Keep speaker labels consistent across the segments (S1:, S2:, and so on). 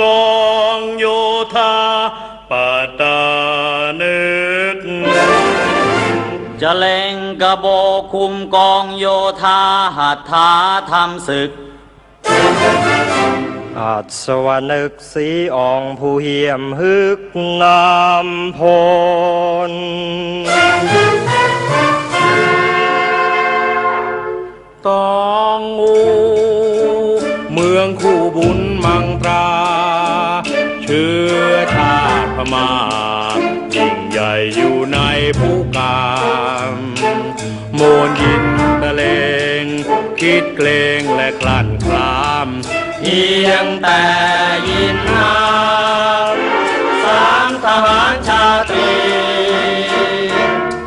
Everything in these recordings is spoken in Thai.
S1: กองโยธาปัตตานึก
S2: จะเลงกระโบกคุมกองโยธาหัตถาทำศึก
S3: อาสวนึกสีอองผู้เหี่ยมฮึกนามพล
S1: พม่ายิ่งใหญ่อยู่ในผู้การโมนยินตะเลง คิดเกรงและคลั่นคลาม
S2: เพียงแต่ยินนามสามทหารชาตรี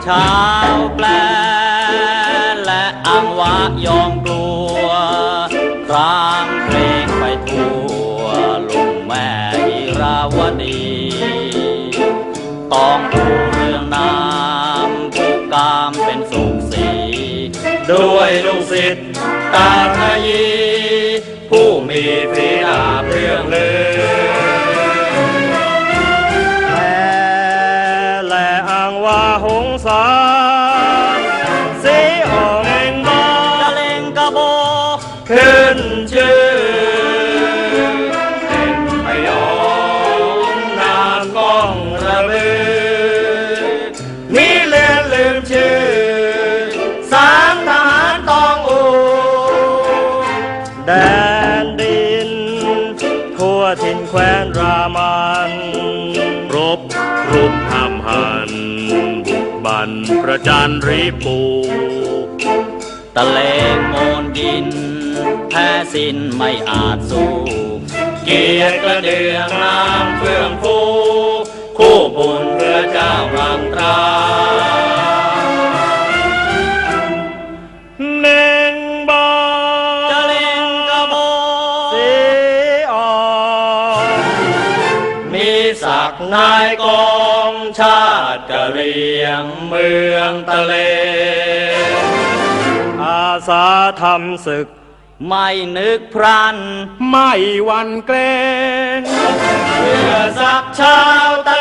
S2: ชาวแปลและอังวะยอมกลัวครา ด้วยลูกศิษย์ตาทยีผู้มีฝีดาเรื่อง
S3: เลือ แดนดิน ทั่วถิ่นแคว้นรามัน
S1: รบรุกห้ามหัน บุกบันประจันริปู
S2: ตะเลงโมนดิน แพ้สิ้นไม่อาจสู้ เกียรติกระเดืองน้ำเฟื่องฟูคู่บุญเพื่อเจ้ารังตรา ศักดิ์นายกองชาติกะเหรียงเมืองตะเล
S3: อาสาทำศึก
S2: ไม่นึกพรัน
S1: ไม่หวันเกรง
S2: เพื่อสักชาวตะ